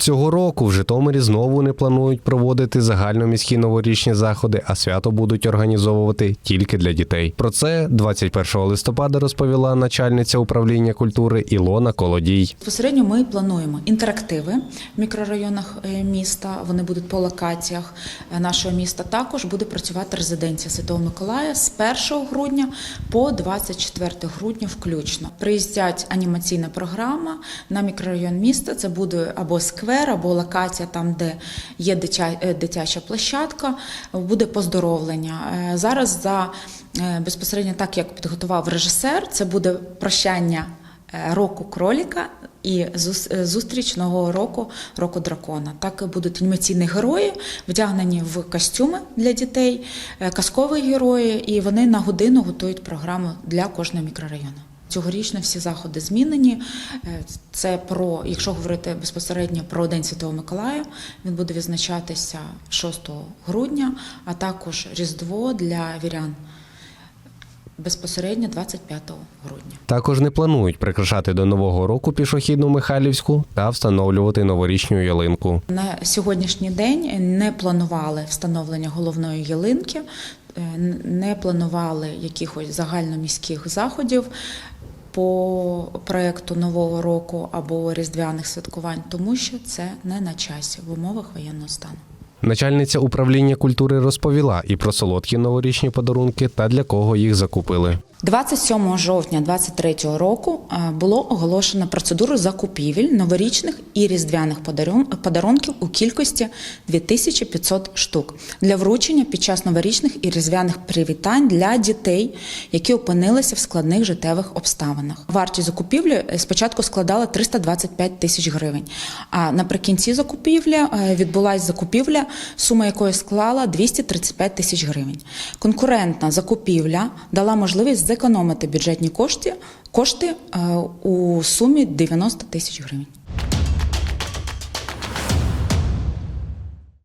Цього року в Житомирі знову не планують проводити загальноміські новорічні заходи, а свято будуть організовувати тільки для дітей. Про це 21 листопада розповіла начальниця управління культури Ілона Колодій. Безпосередньо ми плануємо інтерактиви в мікрорайонах е, міста. Вони будуть по локаціях е, нашого міста. Також буде працювати резиденція Святого Миколая з 1 грудня по 24 грудня включно. Приїздять анімаційна програма на мікрорайон міста. Це буде або сквер, або локація там, де є е, дитяча площадка. Буде поздоровлення. Е, Зараз за е, безпосередньо так, як підготував режисер, це буде прощання року кроліка і зус- зустріч нового року року дракона. Так будуть анімаційні герої, вдягнені в костюми для дітей, казкові герої, і вони на годину готують програму для кожного мікрорайону. Цьогорічно всі заходи змінені. Е, Це про, якщо говорити безпосередньо про День Святого Миколая, він буде відзначатися 6 грудня, а також Різдво для вірян безпосередньо 25 грудня. Також не планують прикрашати до нового року пішохідну Михайлівську та встановлювати новорічну ялинку. На сьогоднішній день не планували встановлення головної ялинки, е, не планували якихось загальноміських заходів по проекту Нового року або різдвяних святкувань, тому що це не на часі в умовах воєнного стану. Начальниця управління культури розповіла і про солодкі новорічні подарунки та для кого їх закупили. 27 жовтня 2023 року е, було оголошено процедуру закупівель новорічних і різдвяних подарунків у кількості 2500 штук для вручення під час новорічних і різдвяних привітань для дітей, які опинилися в складних життєвих обставинах. Вартість закупівлі е, спочатку складала 325 тисяч гривень. А наприкінці закупівлі е, відбулася закупівля, сума якої склала 235 тисяч гривень. Конкурентна закупівля дала можливість зекономити бюджетні кошти, кошти е, у сумі 90 тисяч гривень.